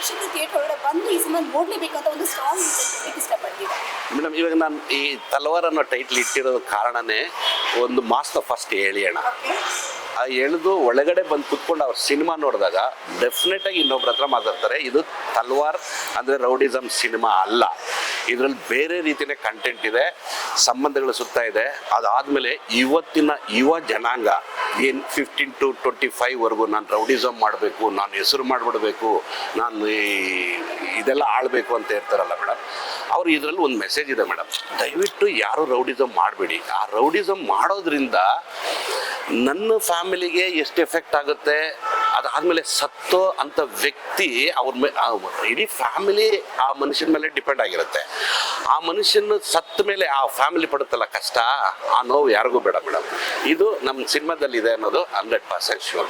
ಪ್ರೇಕ್ಷಕರು ಥಿಯೇಟರ್ ಒಳಗಡೆ ಬಂದು ಈ ಸಿನಿಮಾ ನೋಡ್ಲೇಬೇಕಂತ ಒಂದು ಸ್ಟ್ರಾಂಗ್ ಇಷ್ಟಪಡ್ತೀವಿ ಮೇಡಮ್ ಇವಾಗ ನಾನು ಈ ತಲವಾರ್ ಅನ್ನೋ ಟೈಟ್ಲ್ ಇಟ್ಟಿರೋ ಕಾರಣನೇ ಒಂದು ಮಾಸ್ನ ಫಸ್ಟ್ ಹೇಳಿ ಅಣ್ಣ. ಆ ಎಳೆದು ಒಳಗಡೆ ಬಂದು ಕುತ್ಕೊಂಡು ಅವ್ರ ಸಿನಿಮಾ ನೋಡಿದಾಗ ಡೆಫಿನೆಟ್ ಆಗಿ ಇನ್ನೊಬ್ರ ಹತ್ರ ಮಾತಾಡ್ತಾರೆ. ಇದು ತಲ್ವಾರ್ ಅಂದರೆ ರೌಡಿಸಮ್ ಸಿನಿಮಾ ಅಲ್ಲ. ಇದರಲ್ಲಿ ಬೇರೆ ರೀತಿಯ ಕಂಟೆಂಟ್ ಇದೆ ಸಂಬಂಧಗಳು ಸುತ್ತ ಇದೆ. ಅದಾದಮೇಲೆ ಇವತ್ತಿನ ಯುವ ಜನಾಂಗ ಏನು ಫಿಫ್ಟೀನ್ ಟು ಟ್ವೆಂಟಿ ಫೈವ್ವರೆಗೂ ನಾನು ರೌಡಿಸಮ್ ಮಾಡಬೇಕು, ನಾನು ಹೆಸರು ಮಾಡಿಬಿಡಬೇಕು, ನಾನು ಈ ಇದೆಲ್ಲ ಆಳಬೇಕು ಅಂತ ಹೇಳ್ತಾರಲ್ಲ ಮೇಡಮ್ ಅವ್ರು ಇದರಲ್ಲಿ ಒಂದು ಮೆಸೇಜ್ ಇದೆ ಮೇಡಮ್ ದಯವಿಟ್ಟು ಯಾರು ರೌಡಿಸಮ್ ಮಾಡಬೇಡಿ. ಆ ರೌಡಿಸಮ್ ಮಾಡೋದ್ರಿಂದ ನನ್ನ ಫ್ಯಾಮಿಲಿಗೆ ಎಷ್ಟು ಎಫೆಕ್ಟ್ ಆಗುತ್ತೆ? ಅದಾದಮೇಲೆ ಸತ್ತೋ ಅಂತ ವ್ಯಕ್ತಿ ಅವ್ರ ಇಡೀ ಫ್ಯಾಮಿಲಿ ಆ ಮನುಷ್ಯನ ಮೇಲೆ ಡಿಪೆಂಡ್ ಆಗಿರುತ್ತೆ. ಆ ಮನುಷ್ಯನ ಸತ್ತ ಮೇಲೆ ಆ ಫ್ಯಾಮಿಲಿ ಪಡುತ್ತಲ್ಲ ಕಷ್ಟ, ಆ ನೋವು ಯಾರಿಗೂ ಬೇಡ ಮೇಡಮ್. ಇದು ನಮ್ಮ ಸಿನಿಮಾದಲ್ಲಿ ಇದೆ ಅನ್ನೋದು ಹಂಡ್ರೆಡ್ ಪರ್ಸೆಂಟ್ ಶೂರ್